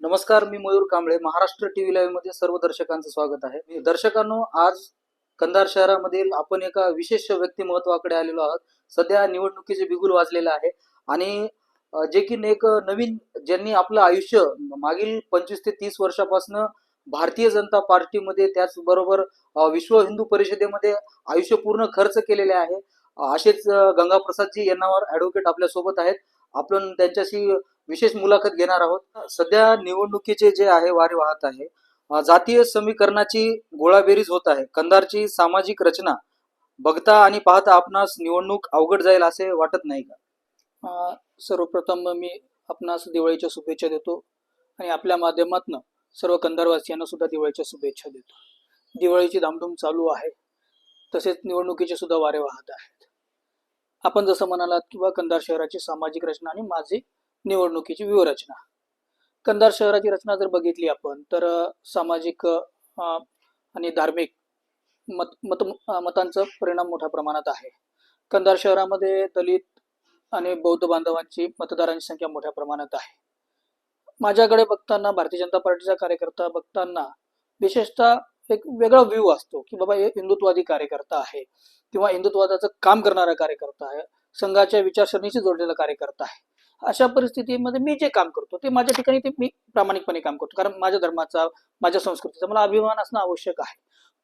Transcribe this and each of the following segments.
नमस्कार मी मयूर कांबळे. महाराष्ट्र टीव्ही लाईव्हमध्ये सर्व दर्शकांचं स्वागत आहे. दर्शकांनो आज कंधार शहरामधील आपण एका विशेष व्यक्तिमत्वाकडे आलेलो आहोत. सध्या निवडणुकीचे बिगुल वाजलेलं आहे आणि जे की एक नवीन ज्यांनी आपलं आयुष्य मागील पंचवीस ते तीस वर्षापासून भारतीय जनता पार्टीमध्ये त्याचबरोबर विश्व हिंदू परिषदेमध्ये आयुष्य पूर्ण खर्च केलेले आहे. असेच गंगाप्रसादजी यांनावर ऍडव्होकेट आपल्यासोबत आहेत. आपण त्यांच्याशी विशेष मुलाखत घेणार आहोत. सध्या निवडणुकीचे जे आहे वारे वाहत आहे जातीय समीकरणाची गोळाबेरीज होत आहे. कंधारची सामाजिक रचना बघता आणि पाहता आपणास निवडणूक अवघड जाईल असे वाटत नाही का? सर्वप्रथम मी आपणास दिवाळीच्या शुभेच्छा देतो आणि आपल्या माध्यमातून सर्व कंधारवासियांना सुद्धा दिवाळीच्या शुभेच्छा देतो. दिवाळीची धामधूम चालू आहे. तसेच निवडणुकीचे सुद्धा वारे वाहत आहे. आपण जसं म्हणालात किंवा कंधार शहराची सामाजिक रचना आणि माझी निवडणुकीची व्यूहरचना. कंधार शहराची रचना जर बघितली आपण तर सामाजिक आणि धार्मिक मत मत मतांचं मतांचा परिणाम मोठ्या प्रमाणात आहे. कंधार शहरामध्ये दलित आणि बौद्ध बांधवांची मतदारांची संख्या मोठ्या प्रमाणात आहे. माझ्याकडे बघताना भारतीय जनता पार्टीचा कार्यकर्ता बघताना विशेषतः एक वेगळा व्ह्यू असतो की बाबा हे हिंदुत्वादी कार्यकर्ता आहे किंवा हिंदुत्वादाचं काम करणारा कार्यकर्ता आहे संघाच्या विचारसरणीशी जोडलेला कार्यकर्ता आहे. अशा परिस्थितीमध्ये मी जे काम करतो ते माझ्या ठिकाणी ते मी प्रामाणिकपणे काम करतो. कारण माझ्या धर्माचा माझ्या संस्कृतीचा मला अभिमान असणं आवश्यक आहे.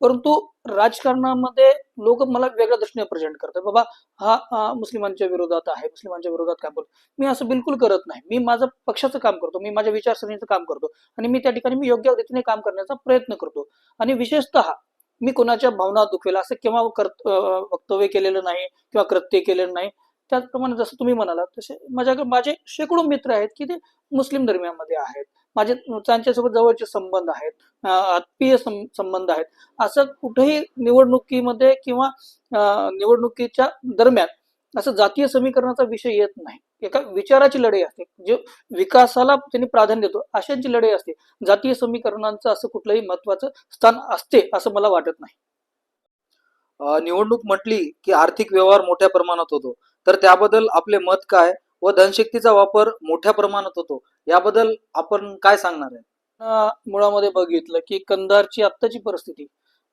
परंतु राजकारणामध्ये लोक मला वेगळ्या दृष्टीने प्रेझेंट करतात. बाबा हा मुस्लिमांच्या विरोधात आहे मुस्लिमांच्या विरोधात काम करतो. मी असं बिलकुल करत नाही. मी माझं पक्षाचं काम करतो. मी माझ्या विचारसरणीचं काम करतो. आणि मी त्या ठिकाणी मी योग्य रीतीने काम करण्याचा प्रयत्न करतो. आणि विशेषतः मी कोणाच्या भावना दुखवेल असं केव्हा कर्त वक्तव्य केलेलं नाही किंवा कृत्य केलेलं नाही त्याचप्रमाणे जसं तुम्ही म्हणालात तसे माझ्याकडे माझे शेकडो मित्र आहेत की ते मुस्लिम धर्मियामध्ये आहेत. माझे त्यांच्यासोबत जवळचे संबंध आहेत आत्मीय संबंध आहेत. असं कुठेही निवडणुकीमध्ये किंवा निवडणुकीच्या दरम्यान असं जातीय समीकरणाचा विषय येत नाही. एका विचाराची लढाई असते. जे विकासाला त्यांनी प्राधान्य देतो अशांची लढाई असते. जातीय समीकरणांचं असं कुठलंही महत्वाचं स्थान असते असं मला वाटत नाही. निवडणूक म्हटली की आर्थिक व्यवहार मोठ्या प्रमाणात होतो. तर त्याबद्दल आपले मत काय? व धनशक्तीचा वापर मोठ्या प्रमाणात होतो. याबद्दल आपण काय सांगणार आहे? मुळामध्ये बघितलं की कंधारची आत्ताची परिस्थिती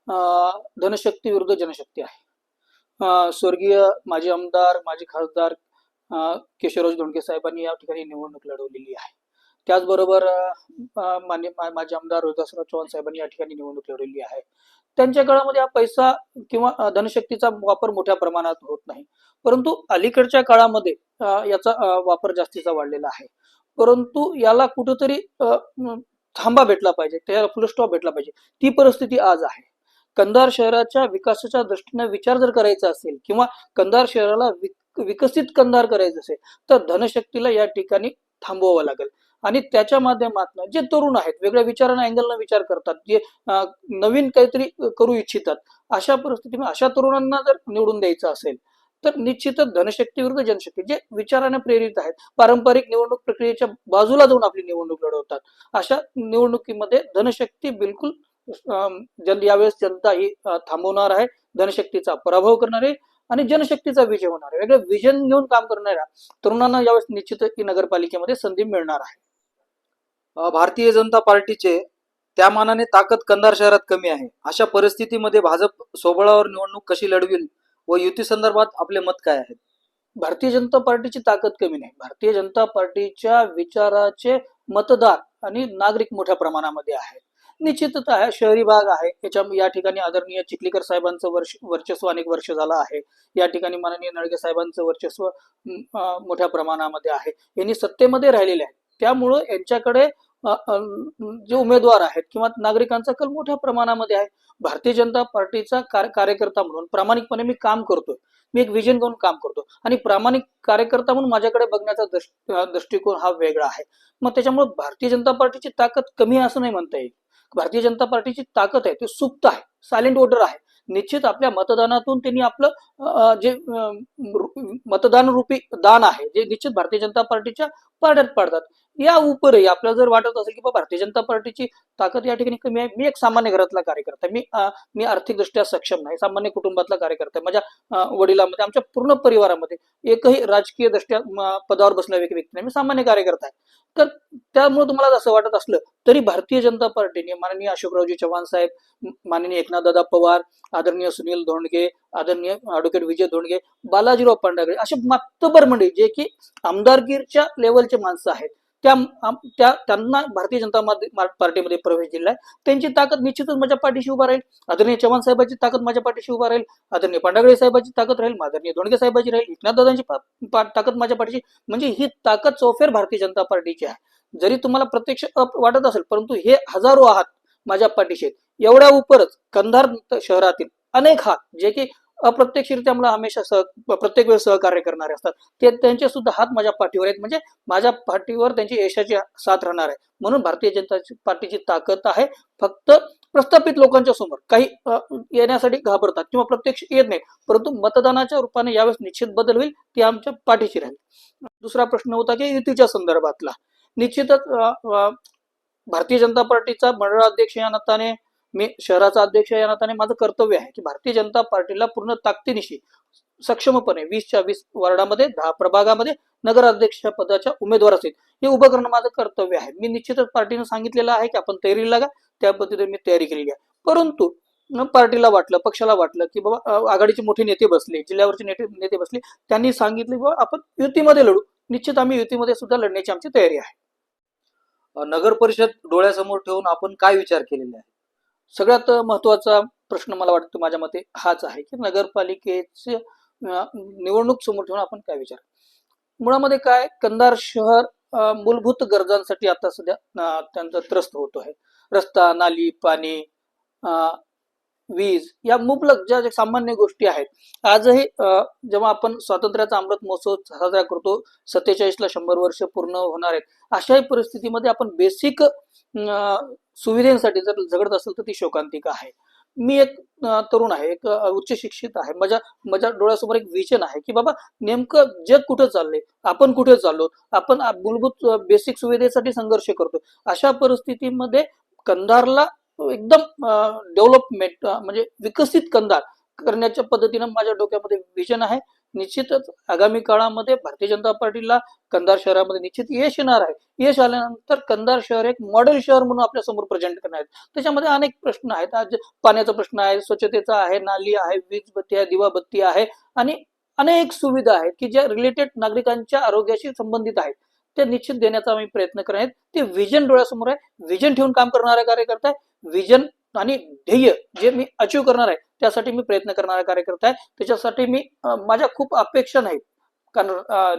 अं, धनशक्ती विरुद्ध जनशक्ती आहे. स्वर्गीय माजी आमदार माजी खासदार केशवराज धोंडके साहेबांनी या ठिकाणी निवडणूक लढवलेली आहे. त्याचबरोबर मान्य माजी आमदार रोहिदासराव चव्हाण साहेबांनी या ठिकाणी निवडणूक लढवली आहे. त्यांच्या काळामध्ये हा पैसा किंवा धनशक्तीचा वापर मोठ्या प्रमाणात होत नाही. परंतु अलीकडच्या काळामध्ये याचा वापर जास्तीचा वाढलेला आहे. परंतु याला कुठंतरी अं, थांबा भेटला पाहिजे त्याला फुलस्टॉप भेटला पाहिजे. ती परिस्थिती आज आहे. कंधार शहराच्या विकासाच्या दृष्टीने विचार जर करायचा असेल किंवा कंधार शहराला विक- विकसित कंधार करायचं असेल तर धनशक्तीला या ठिकाणी थांबवावं लागेल. आणि त्याच्या माध्यमातून जे तरुण आहेत वेगळ्या विचारांना अँगलनं विचार करतात जे नवीन काहीतरी करू इच्छितात अशा परिस्थितीमध्ये अशा तरुणांना जर निवडून द्यायचं असेल तर निश्चितच धनशक्ती विरुद्ध जनशक्ती जे विचाराने प्रेरित आहेत पारंपरिक निवडणूक प्रक्रियेच्या बाजूला जाऊन आपली निवडणूक लढवतात अशा निवडणुकीमध्ये धनशक्ती बिलकुल जन यावेळेस जनता ही थांबवणार आहे धनशक्तीचा पराभव करणार आहे आणि जनशक्तीचा विजय होणार आहे. वेगळं विजन घेऊन काम करणाऱ्या तरुणांना यावेळेस निश्चित ही नगरपालिकेमध्ये संधी मिळणार आहे. भारतीय जनता पार्टीचे त्या मानाने ताकद कंधार शहरात कमी आहे. अशा परिस्थितीमध्ये भाजप सोबळावर निवडणूक कशी लढविल व युती संदर्भात आपले मत काय आहे? भारतीय जनता पार्टीची ताकद कमी नाही. भारतीय जनता पार्टीच्या विचाराचे मतदार आणि नागरिक मोठ्या प्रमाणामध्ये आहेत. निश्चितच आहे शहरी भाग आहे. याच्या या ठिकाणी आदरणीय चिखलीकर साहेबांचं वर्ष वर्चस्व अनेक वर्ष झालं आहे. या ठिकाणी माननीय नळगे साहेबांचं वर्चस्व मोठ्या प्रमाणामध्ये आहे. यांनी सत्तेमध्ये राहिलेले आहे त्यामुळं यांच्याकडे जे उमेदवार आहेत किंवा नागरिकांचा कल मोठ्या प्रमाणामध्ये आहे. भारतीय जनता पार्टीचा कार्यकर्ता म्हणून प्रामाणिकपणे मी काम करतोय. मी एक विजन घेऊन काम करतो आणि प्रामाणिक कार्यकर्ता म्हणून माझ्याकडे बघण्याचा दृष्टिकोन हा वेगळा आहे. मग त्याच्यामुळे भारतीय जनता पार्टीची ताकद कमी आहे असं नाही म्हणता येईल. भारतीय जनता पार्टीची ताकद आहे ती सुप्त आहे सायलेंट वोटर आहे. निश्चित आपल्या मतदानातून त्यांनी आपलं जे मतदान रूपी दान आहे जे निश्चित भारतीय जनता पार्टीच्या पाड्यात पाडतात. या उपरही आपल्याला जर वाटत असेल की भारतीय जनता पार्टीची ताकद या ठिकाणी कमी आहे मी एक सामान्य घरातला कार्यकर्ता मी अं, मी आर्थिकदृष्ट्या सक्षम नाही सामान्य कुटुंबातला कार्यकर्ता माझ्या वडिलांमध्ये आमच्या पूर्ण परिवारामध्ये एकही राजकीय दृष्ट्या पदावर बसलेला व्यक्ती नाही. मी सामान्य कार्यकर्ता आहे. तर त्यामुळे तुम्हाला असं वाटत असलं तरी भारतीय जनता पार्टीने माननीय अशोकरावजी चव्हाण साहेब माननीय एकनाथदादा पवार आदरणीय सुनील धोंडगे आदरणीय ऍडव्होकेट विजय धोंडगे बालाजीराव पांडागळे असे मातबर मंडळी जे की आमदारगीरच्या लेवलचे माणसं आहेत. त्या त्या त्यांना भारतीय जनता मध्ये- पार्टीमध्ये प्रवेश दिलाय. त्यांची ताकद निश्चितच माझ्या पाठीशी उभा राहील. आदरणीय चव्हाण साहेबांची ताकद माझ्या पाठीशी उभा राहील. आदरणीय पांडागळे साहेबांची ताकद राहील. आदरणीय धोंडगे साहेबांची राहील. एकनाथदादांची ताकद माझ्या पाठीशी. म्हणजे ही ताकद चौफेर भारतीय जनता पार्टीची आहे. जरी तुम्हाला प्रत्यक्ष अप वाटत असेल परंतु हे हजारो आहात माझ्या पाठीशी. एवढ्या उपरच कंधार शहरातील अनेक हात जे की अप्रत्यक्षरित्या मला हमेशा सह प्रत्येक वेळेस सहकार्य करणारे असतात. ते त्यांचे सुद्धा हात माझ्या पाठीवर आहेत. म्हणजे माझ्या पाठीवर त्यांची यशाची साथ राहणार आहे. म्हणून भारतीय जनता पार्टीची ताकद आहे. फक्त प्रस्थापित लोकांच्या समोर. काही येण्यासाठी घाबरतात किंवा प्रत्यक्ष येत नाही परंतु मतदानाच्या रूपाने यावेळेस निश्चित बदल होईल ती आमच्या पाठीशी राहील. दुसरा प्रश्न होता की युतीच्या संदर्भातला. निश्चितच भारतीय जनता पार्टीचा मंडळाध्यक्ष या नात्याने मी शहराचा अध्यक्ष या नात्याने माझं कर्तव्य आहे की भारतीय जनता पार्टीला पूर्ण ताकदीनिशी सक्षमपणे वीसच्या वीस वार्डामध्ये दहा प्रभागामध्ये नगराध्यक्ष पदाच्या उमेदवार असतील. हे उभं करणं माझं कर्तव्य आहे. मी निश्चितच पार्टीनं सांगितलेलं आहे की आपण तयारी लागा त्या पद्धतीने मी तयारी केलेली आहे. परंतु पार्टीला वाटलं पक्षाला वाटलं की बाबा आघाडीचे मोठे नेते बसले जिल्ह्यावरचे नेते नेते बसले त्यांनी सांगितले बाबा आपण युतीमध्ये लढू. निश्चित आम्ही युतीमध्ये सुद्धा लढण्याची आमची तयारी आहे. नगर परिषद डोळ्यासमोर ठेवून आपण काय विचार केलेले आहे सगळ्यात महत्त्वाचा प्रश्न मला वाटतो माझ्या मते हाच आहे की नगरपालिकेचे निवडणूक समोर ठेवून आपण काय विचार? मुळामध्ये काय? कंधार शहर मूलभूत गरजांसाठी आता सध्या त्यांचा त्रस्त होतो आहे रस्ता नाली पाणी वीज या मुबलक ज्या ज्या सामान्य गोष्टी आहेत आजही जेव्हा आपण स्वातंत्र्याचा अमृत महोत्सव साजरा करतो सत्तेचाळीसला शंभर वर्ष पूर्ण होणार आहेत अशाही परिस्थितीमध्ये आपण बेसिक सुविधेसाठी जर झगडत असेल तर ती शोकांतिका आहे. मी एक तरुण आहे एक उच्च शिक्षित आहे. माझ्या माझ्या डोळ्यासमोर एक विजन आहे की बाबा नेमकं जग कुठं चाललंय? आपण कुठे चाललो? आपण मूलभूत बेसिक सुविधेसाठी संघर्ष करतो अशा परिस्थितीमध्ये कंधारला एकदम डेव्हलपमेंट म्हणजे विकसित कंधार करण्याच्या पद्धतीनं माझ्या डोक्यामध्ये विजन आहे. निश्चितच आगामी काळामध्ये भारतीय जनता पार्टीला कंधार शहरामध्ये निश्चित यश येणार आहे. यश आल्यानंतर कंधार शहर एक मॉडेल शहर म्हणून आपल्यासमोर प्रेझेंट करणार आहे त्याच्यामध्ये अनेक प्रश्न आहेत. आज पाण्याचा प्रश्न आहे स्वच्छतेचा आहे नाली आहे वीज बत्ती आहे दिवाबत्ती आहे आणि अनेक सुविधा आहेत की ज्या रिलेटेड नागरिकांच्या आरोग्याशी संबंधित आहेत. ते निश्चित देण्याचा आम्ही प्रयत्न करत आहेत. ते विजन डोळ्यासमोर आहे. विजन ठेवून काम करणारा कार्यकर्ता आहे विजन आणि ध्येय जे मी अचीव करणार आहे. त्यासाठी मी प्रयत्न करणारा कार्यकर्ता आहे. त्याच्यासाठी मी माझ्या खूप अपेक्षा नाहीत. कारण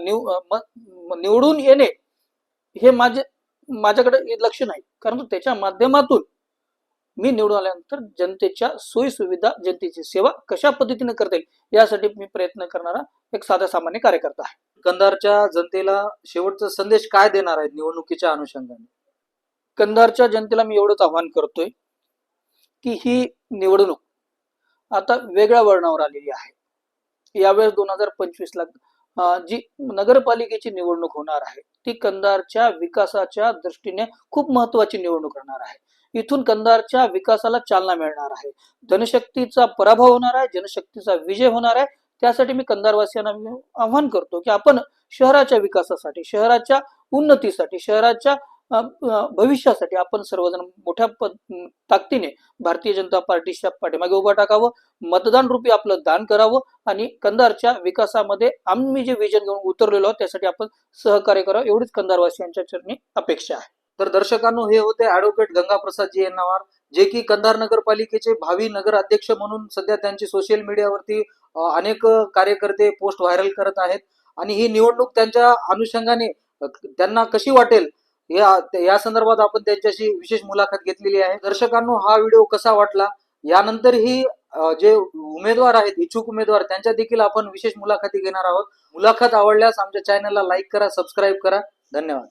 निव निवडून येणे हे माझे माझ्याकडे हे लक्ष नाही. कारण त्याच्या माध्यमातून मी निवडून आल्यानंतर जनतेच्या सोयी सुविधा जनतेची सेवा कशा पद्धतीने करता येईल यासाठी मी प्रयत्न करणारा एक साधा सामान्य कार्यकर्ता आहे. कंधारच्या जनतेला शेवटचा संदेश काय देणार आहे निवडणुकीच्या अनुषंगाने? कंधारच्या जनतेला मी एवढंच आव्हान करतोय की ही निवडणूक आता वेगळ्या वळणावर आलेली आहे. यावेळेस दोन हजार पंचवीस ला जी नगरपालिकेची निवडणूक होणार आहे ती कंधारच्या विकासाच्या दृष्टीने खूप महत्वाची निवडणूक राहणार आहे. इथून कंधारच्या विकासाला चालना मिळणार आहे. जनशक्तीचा पराभव होणार आहे जनशक्तीचा विजय होणार आहे. त्यासाठी मी कंधारवासियांना आव्हान करतो की आपण शहराच्या विकासासाठी शहराच्या उन्नतीसाठी शहराच्या भविष्यासाठी आपण सर्वजण मोठ्या ताकदीने भारतीय जनता पार्टीच्या पाठीमागे उभं टाकावं मतदान रूपी आपलं दान करावं आणि कंधारच्या विकासामध्ये आम्ही जे विजन घेऊन उतरलेलो आहोत त्यासाठी आपण सहकार्य करावं एवढीच कंधारवासियांच्या चरणी अपेक्षा आहे. तर दर्शकांनो हे होते ऍडव्होकेट गंगाप्रसादजी यांनावर जे की कंधार नगरपालिकेचे भावी नगर अध्यक्ष म्हणून सध्या त्यांची सोशल मीडियावरती अनेक कार्यकर्ते पोस्ट व्हायरल करत आहेत. आणि ही निवडणूक त्यांच्या अनुषंगाने त्यांना कशी वाटेल या या संदर्भात आपण त्यांच्याशी विशेष मुलाखत घेतलेली आहे. दर्शकांनो हा व्हिडिओ कसा वाटला? यानंतरही जे उमेदवार आहेत इच्छुक उमेदवार त्यांच्या देखील आपण विशेष मुलाखती घेणार आहोत. मुलाखत आवडल्यास आमच्या चॅनलला लाईक करा सबस्क्राईब करा. धन्यवाद.